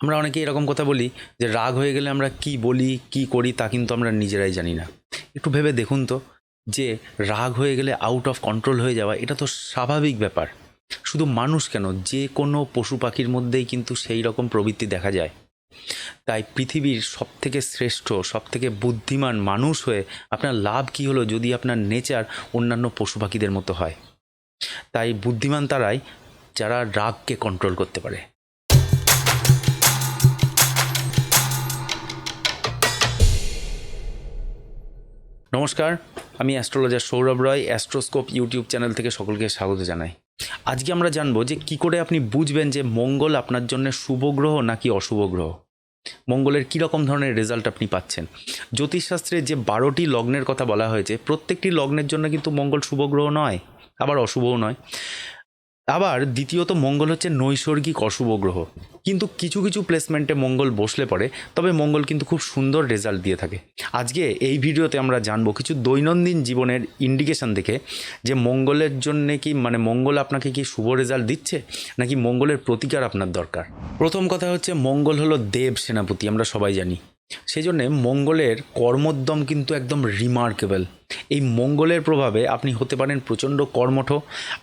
আমরা অনেকে এরকম কথা বলি যে রাগ হয়ে গেলে আমরা কি বলি, কি করি তা কিন্তু আমরা নিজেরাই জানি না। একটু ভেবে দেখুন তো যে রাগ হয়ে গেলে আউট অফ কন্ট্রোল হয়ে যাওয়া, এটা তো স্বাভাবিক ব্যাপার। শুধু মানুষ কেন? যে কোনো পশু পাখির মধ্যেই কিন্তু সেই রকম প্রবৃত্তি দেখা যায়। তাই পৃথিবীর সবথেকে শ্রেষ্ঠ, সবথেকে বুদ্ধিমান মানুষ হয়ে আপনার লাভ কী হলো যদি আপনার নেচার অন্যান্য পশু পাখিদের মতো হয়? তাই বুদ্ধিমান তারাই যারা রাগকে কন্ট্রোল করতে পারে। নমস্কার, আমি astrologer Sourav Roy, Astroscope YouTube channel থেকে সকলকে স্বাগত জানাই। আজকে আমরা জানব যে কি করে আপনি বুঝবেন যে মঙ্গল আপনার জন্য শুভ গ্রহ নাকি অশুভ গ্রহ? মঙ্গলের কীরকম ধরনের রেজাল্ট আপনি পাচ্ছেন? জ্যোতিষশাস্ত্রে যে বারোটি লগ্নের কথা বলা হয়েছে, প্রত্যেকটি লগ্নের জন্য কিন্তু মঙ্গল শুভ গ্রহ নয়, আবার অশুভও নয়। আবার দ্বিতীয়ত মঙ্গল হচ্ছে নৈসর্গিক অশুভ গ্রহ। কিন্তু কিছু কিছু প্লেসমেন্টে মঙ্গল বসলে পড়ে, তবে মঙ্গল কিন্তু খুব সুন্দর রেজাল্ট দিয়ে থাকে। আজকে এই ভিডিওতে আমরা জানব কিছু দৈনন্দিন জীবনের ইন্ডিকেশন দেখে, যে মঙ্গলের জন্যে কি মানে মঙ্গল আপনাকে কি শুভ রেজাল্ট দিচ্ছে, নাকি মঙ্গলের প্রতিকার আপনার দরকার? প্রথম কথা হচ্ছে মঙ্গল হলো দেব সেনাপতি, আমরা সবাই জানি। সেই জন্যে মঙ্গলের কর্মোদ্যম কিন্তু একদম রিমার্কেবল এই মঙ্গলের প্রভাবে আপনি হতে পারেন প্রচণ্ড কর্মঠ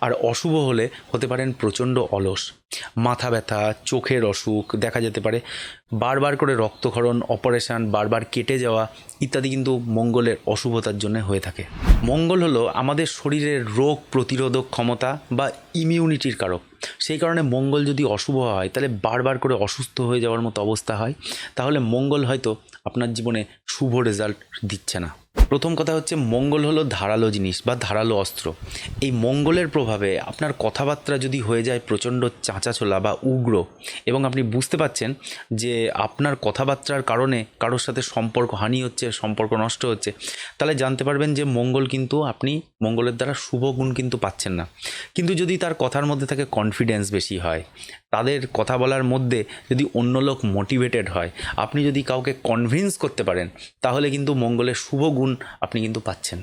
আর অশুভ হলে হতে পারেন প্রচণ্ড অলস। মাথা ব্যথা, চোখের অসুখ, দেখা যেতে পারে বারবার করে রক্তক্ষরণ অপারেশন বারবার কেটে যাওয়া ইত্যাদি কিন্তু মঙ্গলের অশুভতার জন্য হয়ে থাকে। মঙ্গল হলো আমাদের শরীরের রোগ প্রতিরোধক ক্ষমতা বা ইমিউনিটির কারক। সেই কারণে মঙ্গল যদি অশুভ হয়, তাহলে বারবার করে অসুস্থ হয়ে যাওয়ার মতো অবস্থা হয়, তাহলে মঙ্গল হয়তো আপনার জীবনে শুভ রেজাল্ট দিচ্ছে না। প্রথম কথা হচ্ছে মঙ্গল হলো ধারালো জিনিস বা ধারালো অস্ত্র। এই মঙ্গলের প্রভাবে আপনার কথাবার্তা যদি হয়ে যায় প্রচণ্ড চাঁচাছোলা বা উগ্র এবং আপনি বুঝতে পাচ্ছেন যে আপনার কথাবার্তার কারণে কারোর সাথে সম্পর্ক হানি হচ্ছে, সম্পর্ক নষ্ট হচ্ছে, তাহলে জানতে পারবেন যে মঙ্গল কিন্তু আপনি মঙ্গলের দ্বারা শুভ গুণ কিন্তু পাচ্ছেন না। কিন্তু যদি তার কথার মধ্যে থাকে কনফিডেন্স বেশি হয় তাদের কথা বলার মধ্যে যদি অন্য লোক মোটিভেটেড হয়, আপনি যদি কাউকে কনভিন্স করতে পারেন, তাহলে কিন্তু মঙ্গলের শুভ গুণ আপনি কিন্তু পাচ্ছেন।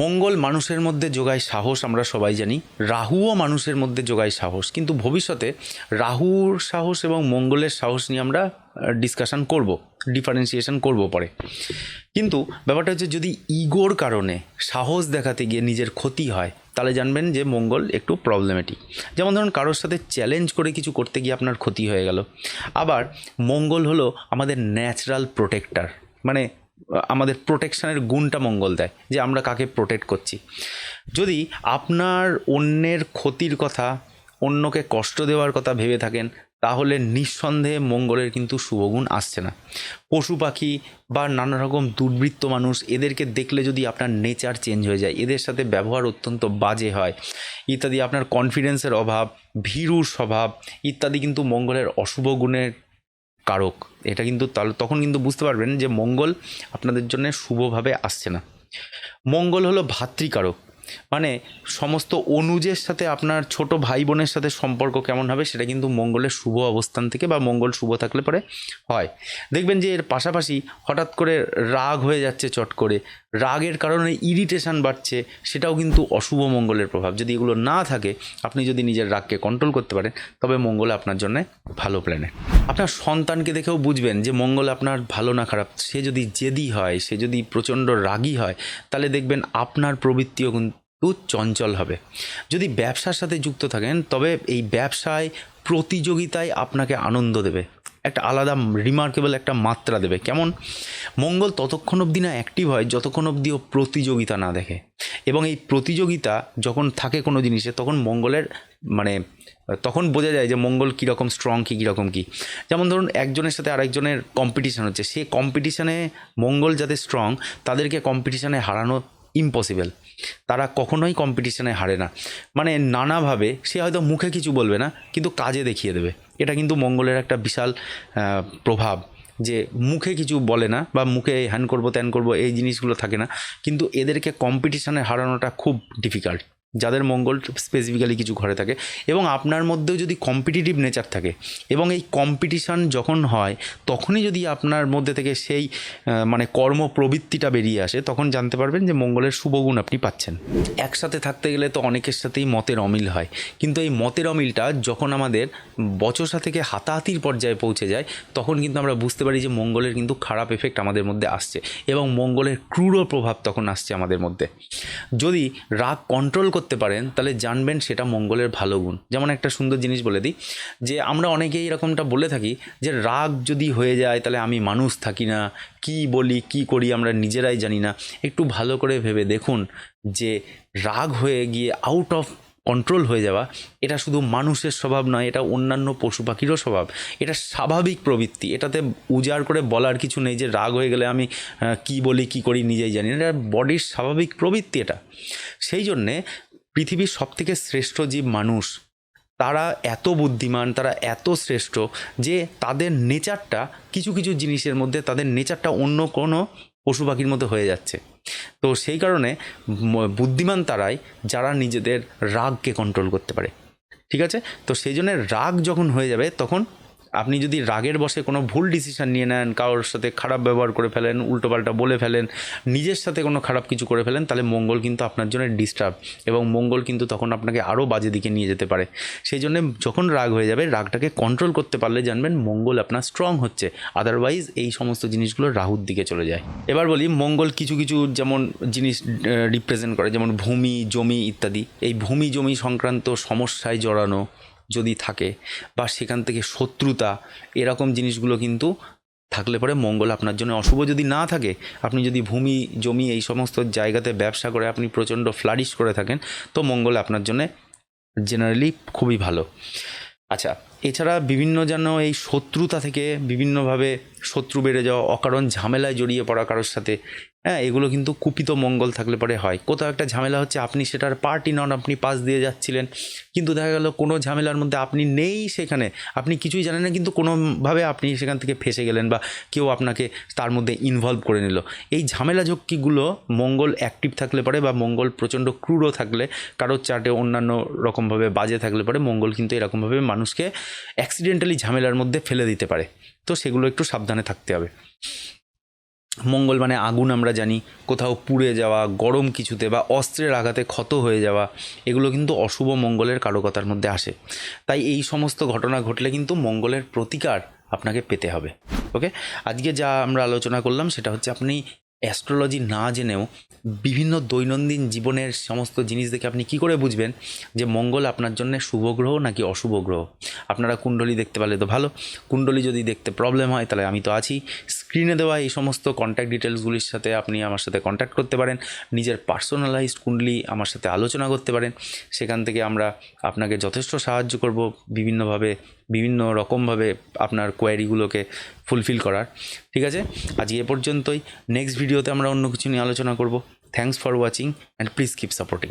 মঙ্গল মানুষের মধ্যে যোগায় সাহস আমরা সবাই জানি, রাহুও মানুষের মধ্যে যোগায় সাহস, কিন্তু ভবিষ্যতে রাহুর সাহস এবং মঙ্গলের সাহস নিয়ে আমরা ডিসকাশন করব ডিফারেন্সিয়েশন করব পরে। কিন্তু ব্যাপারটা হচ্ছে যদি ইগোর কারণে সাহস দেখাতে গিয়ে নিজের ক্ষতি হয়, তাহলে জানবেন যে মঙ্গল একটু প্রবলেমেটিক যেমন ধরুন কারোর সাথে চ্যালেঞ্জ করে কিছু করতে গিয়ে আপনার ক্ষতি হয়ে গেল। আবার মঙ্গল হলো আমাদের ন্যাচারাল প্রোটেক্টার মানে আমাদের প্রোটেকশানের গুণটা মঙ্গল দেয়, যে আমরা কাকে প্রোটেক্ট করছি। যদি আপনার অন্যের ক্ষতির কথা, অন্যকে কষ্ট দেওয়ার কথা ভেবে থাকেন, তাহলে নিঃসন্দেহে মঙ্গলের কিন্তু শুভগুণ আসছে না। পশু পাখি বা নানা রকম দুর্বৃত্ত মানুষ, এদেরকে দেখলে যদি আপনার নেচার চেঞ্জ হয়ে যায়, এদের সাথে ব্যবহার অত্যন্ত বাজে হয়, ইত্যাদি আপনার কনফিডেন্সের অভাব, ভীরুর স্বভাব, ইত্যাদি কিন্তু মঙ্গলের অশুভ গুণের কারক। এটা কিন্তু তখন কিন্তু বুঝতে পারবেন যে মঙ্গল আপনাদের জন্য শুভভাবে আসছে না। মঙ্গল হলো ভাতৃকারক। মানে সমস্ত অনুজের সাথে আপনার ছোট ভাই বোনের সাথে সম্পর্ক কেমন হবে সেটা কিন্তু মঙ্গলের শুভ অবস্থান থেকে বা মঙ্গল শুভ থাকলে পরে হয়। দেখবেন যে এর পাশাপাশি হঠাৎ করে রাগ হয়ে যাচ্ছে চট করে রাগের কারণে ইরিটেশন বাড়ছে, সেটাও কিন্তু অশুভ মঙ্গলের প্রভাব। যদি এগুলো না থাকে, আপনি যদি নিজের রাগকে কন্ট্রোল করতে পারেন, তবে মঙ্গল আপনার জন্য ভালো প্ল্যানে আপনার সন্তানকে দেখেও বুঝবেন যে মঙ্গল আপনার ভালো না খারাপ। সে যদি জেদি হয়, সে যদি প্রচণ্ড রাগী হয়, তাহলে দেখবেন আপনার প্রবৃত্তিও কিন্তু চঞ্চল হবে। যদি ব্যবসার সাথে যুক্ত থাকেন, তবে এই ব্যবসায় প্রতিযোগিতায় আপনাকে আনন্দ দেবে। একটা আলাদা রিমার্কেবল একটা মাত্রা দেবে। কেমন? মঙ্গল ততক্ষণ অবধি না অ্যাক্টিভ হয়, যতক্ষণ অবধি ও প্রতিযোগিতা না দেখে। এবং এই প্রতিযোগিতা যখন থাকে কোনো জিনিসে, তখন মঙ্গলের মানে তখন বোঝা যায় যে মঙ্গল কীরকম স্ট্রং কী, কীরকম কী। যেমন ধরুন, একজনের সাথে আরেকজনের কম্পিটিশান হচ্ছে। সে কম্পিটিশানে মঙ্গল যাতে স্ট্রং তাদেরকে কম্পিটিশানে হারানো ইম্পসিবল তারা কখনোই কম্পিটিশানে হারে না। মানে নানাভাবে, সে হয়তো মুখে কিছু বলবে না, কিন্তু কাজে দেখিয়ে দেবে। এটা কিন্তু মঙ্গলের একটা বিশাল প্রভাব যে মুখে কিছু বলে না বা মুখে হ্যান করব, ত্যান করব, এই জিনিসগুলো থাকে না। কিন্তু এদেরকে কম্পিটিশানে হারানোটা খুব ডিফিকাল্ট যাদের মঙ্গল স্পেসিফিক্যালি কিছু ঘরে থাকে এবং আপনার মধ্যেও যদি কম্পিটিটিভ নেচার থাকে এবং এই কম্পিটিশান যখন হয়, তখনই যদি আপনার মধ্যে থেকে সেই মানে কর্ম প্রবৃত্তিটা বেরিয়ে আসে, তখন জানতে পারবেন যে মঙ্গলের শুভগুণ আপনি পাচ্ছেন। একসাথে থাকতে গেলে তো অনেকের সাথেই মতের অমিল হয়। কিন্তু এই মতের অমিলটা যখন আমাদের বচসা থেকে হাতাহাতির পর্যায়ে পৌঁছে যায়, তখন কিন্তু আমরা বুঝতে পারি যে মঙ্গলের কিন্তু খারাপ এফেক্ট আমাদের মধ্যে আসছে এবং মঙ্গলের ক্রূর প্রভাব তখন আসছে আমাদের মধ্যে। যদি রাগ কন্ট্রোল করতে পারেন, তাহলে জানবেন সেটা মঙ্গলের ভালো গুণ। যেমন একটা সুন্দর জিনিস বলে দিই, যে আমরা অনেকেই এরকমটা বলে থাকি, যে রাগ যদি হয়ে যায়, তাহলে আমি মানুষ থাকি না, কি বলি, কি করি আমরা নিজেরাই জানি না। একটু ভালো করে ভেবে দেখুন যে রাগ হয়ে গিয়ে আউট অফ কন্ট্রোল হয়ে যাওয়া, এটা শুধু মানুষের স্বভাব নয়, এটা অন্যান্য পশু পাখিরও স্বভাব। এটা স্বাভাবিক প্রবৃত্তি, এটাতে উজাড় করে বলার কিছু নেই যে রাগ হয়ে গেলে আমি কি বলি, কি করি নিজেই জানি না, এটা বডির স্বাভাবিক প্রবৃত্তি এটা। সেই জন্যে পৃথিবীর সবথেকে শ্রেষ্ঠ জীব মানুষ। তারা এত বুদ্ধিমান, তারা এত শ্রেষ্ঠ যে তাদের নেচারটা কিছু কিছু জিনিসের মধ্যে, তাদের নেচারটা অন্য কোনো পশু পাখির মতো হয়ে যাচ্ছে। তো সেই কারণে বুদ্ধিমান তারাই যারা নিজেদের রাগকে কন্ট্রোল করতে পারে। ঠিক আছে? তো সেই জন্য রাগ যখন হয়ে যাবে, তখন আপনি যদি রাগের বসে কোনো ভুল ডিসিশন নিয়ে নেন, কারোর সাথে খারাপ ব্যবহার করে ফেলেন, উল্টোপাল্টা বলে ফেলেন, নিজের সাথে কোনো খারাপ কিছু করে ফেলেন, তাহলে মঙ্গল কিন্তু আপনার জন্য ডিস্টার্ব এবং মঙ্গল কিন্তু তখন আপনাকে আরও বাজে দিকে নিয়ে যেতে পারে। সেই জন্য যখন রাগ হয়ে যাবে, রাগটাকে কন্ট্রোল করতে পারলে জানবেন মঙ্গল আপনার স্ট্রং হচ্ছে। আদারওয়াইজ এই সমস্ত জিনিসগুলো রাহুর দিকে চলে যায়। এবার বলি, মঙ্গল কিছু কিছু যেমন জিনিস রিপ্রেজেন্ট করে, যেমন ভূমি, জমি ইত্যাদি। এই ভূমি, জমি সংক্রান্ত সমস্যায় জড়ানো যদি থাকে বা সেখান থেকে শত্রুতা, এরকম জিনিসগুলো কিন্তু থাকলে পরে মঙ্গল আপনার জন্য অশুভ। যদি না থাকে, আপনি যদি ভূমি, জমি এই সমস্ত জায়গাতে ব্যবসা করে আপনি প্রচণ্ড ফ্লারিশ করে থাকেন, তো মঙ্গল আপনার জন্য জেনারেলি খুবই ভালো। আচ্ছা এছাড়া বিভিন্ন যেন এই শত্রুতা থেকে বিভিন্নভাবে শত্রু বেড়ে যাওয়া, অকারণ ঝামেলায় জড়িয়ে পড়া কারোর সাথে হ্যাঁ এগুলো কিন্তু কুপিত মঙ্গল থাকলে পরে হয়। কোথাও একটা ঝামেলা হচ্ছে, আপনি সেটার পার্টি নন, আপনি পাশ দিয়ে যাচ্ছিলেন। কিন্তু দেখা গেল কোনো ঝামেলার মধ্যে আপনি নেই সেখানে। আপনি কিছুই জানেন না, কিন্তু কোনোভাবে আপনি সেখান থেকে ফেসে গেলেন বা কেউ আপনাকে তার মধ্যে ইনভলভ করে নিল। এই ঝামেলা ঝক্কিগুলো মঙ্গল অ্যাক্টিভ থাকলে পরে বা মঙ্গল প্রচণ্ড ক্রূরও থাকলে কারোর চার্টে অন্যান্য রকমভাবে বাজে থাকলে পরে মঙ্গল কিন্তু এরকমভাবে মানুষকে অ্যাক্সিডেন্টালি ঝামেলার মধ্যে ফেলে দিতে পারে। তো সেগুলো একটু সাবধানে থাকতে হবে। মঙ্গল মানে আগুন আমরা জানি, কোথাও পুড়ে যাওয়া, গরম কিছুতে বা অস্ত্রের আঘাতে ক্ষত হয়ে যাওয়া, এগুলো কিন্তু অশুভ মঙ্গলের কারকতার মধ্যে আসে। তাই এই সমস্ত ঘটনা ঘটলে কিন্তু মঙ্গলের প্রতিকার আপনাকে পেতে হবে। ওকে? আজকে যা আমরা আলোচনা করলাম সেটা হচ্ছে আপনি অ্যাস্ট্রোলজি না জেনেও বিভিন্ন দৈনন্দিন জীবনের সমস্ত জিনিস দেখে আপনি কি করে বুঝবেন যে মঙ্গল আপনার জন্য শুভ গ্রহ নাকি অশুভ গ্রহ? আপনারা কুণ্ডলী দেখতে পারলে তো ভালো। কুণ্ডলী যদি দেখতে প্রবলেম হয় তাহলে আমি তো আছি। স্ক্রিনে দেওয়া এই সমস্ত কন্ট্যাক্ট ডিটেলসগুলির সাথে আপনি আমার সাথে কন্ট্যাক্ট করতে পারেন। নিজের পার্সোনালাইজড কুণ্ডলী আমার সাথে আলোচনা করতে পারেন। সেখান থেকে আমরা আপনাকে যথেষ্ট সাহায্য করব। বিভিন্নভাবে বিভিন্ন রকমভাবে আপনার কোয়ারিগুলোকে ফুলফিল করার। ঠিক আছে? আজ এ পর্যন্তই। নেক্সট ভিডিওতে আমরা অন্য কিছু নিয়ে আলোচনা করব। Thanks for watching and please keep supporting